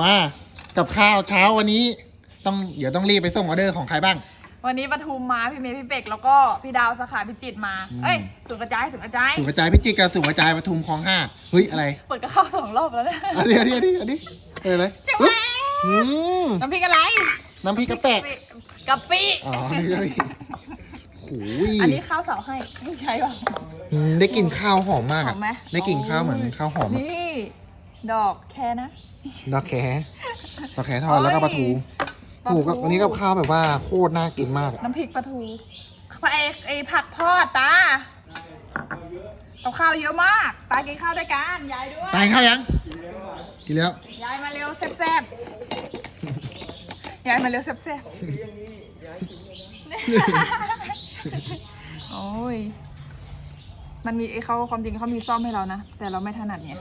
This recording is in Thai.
ว่ากับข้าวเช้าวันนี้ ต้องเดี๋ยวต้องรีบไปส่งออเดอร์ของใครบ้าง วันนี้ปทุมมาพี่เมย์พี่เป็กแล้วก็พี่ดาวสาขาพิจิตรมา อืม เอ้ยสุนกระจายสุนกระจายสุกระจายพิจิตรกับสุกระจายปทุมคลองห้าเฮ้ยอะไรเปิดกระเข้าสองรอบแล้วเนี่ยอันนี้อันนี้อันนี้อันนี้เออเลยใช่ไหมเฮ้ยอืมน้ำพริกอะไรน้ำพริกกระแปะกะปิอ๋อนี่ก็นี่โอ้ยอันนี้ข้าวเสาให้ไม่ใช่ป่ะ อืมได้กลิ่นข้าวหอมมากหออะมไหมได้กลิ่นข้าวเหมือนข้าวหอมอะนี่ ดอกแคนะ ดอกแคดอกแคทอดแล้วก็ปลาทูปลาโอ้ทูโหกับวันนี้กับข้าวแบบว่าโคตรน่ากินมากอะน้ำพริกปลาทูไอไอผักทอดตากับข้าวเยอะมาก ตากินข้าวด้วยกัน ยายด้วย ตายข้าวยัง กินแล้ว ยายมาเร็วแซ่บๆ ยายมาเร็วแซ่บๆ โอ้ย มันมีไอ้เขาความจริงเขามีซ่อมให้เรานะ แต่เราไม่ถนัดเนี่ย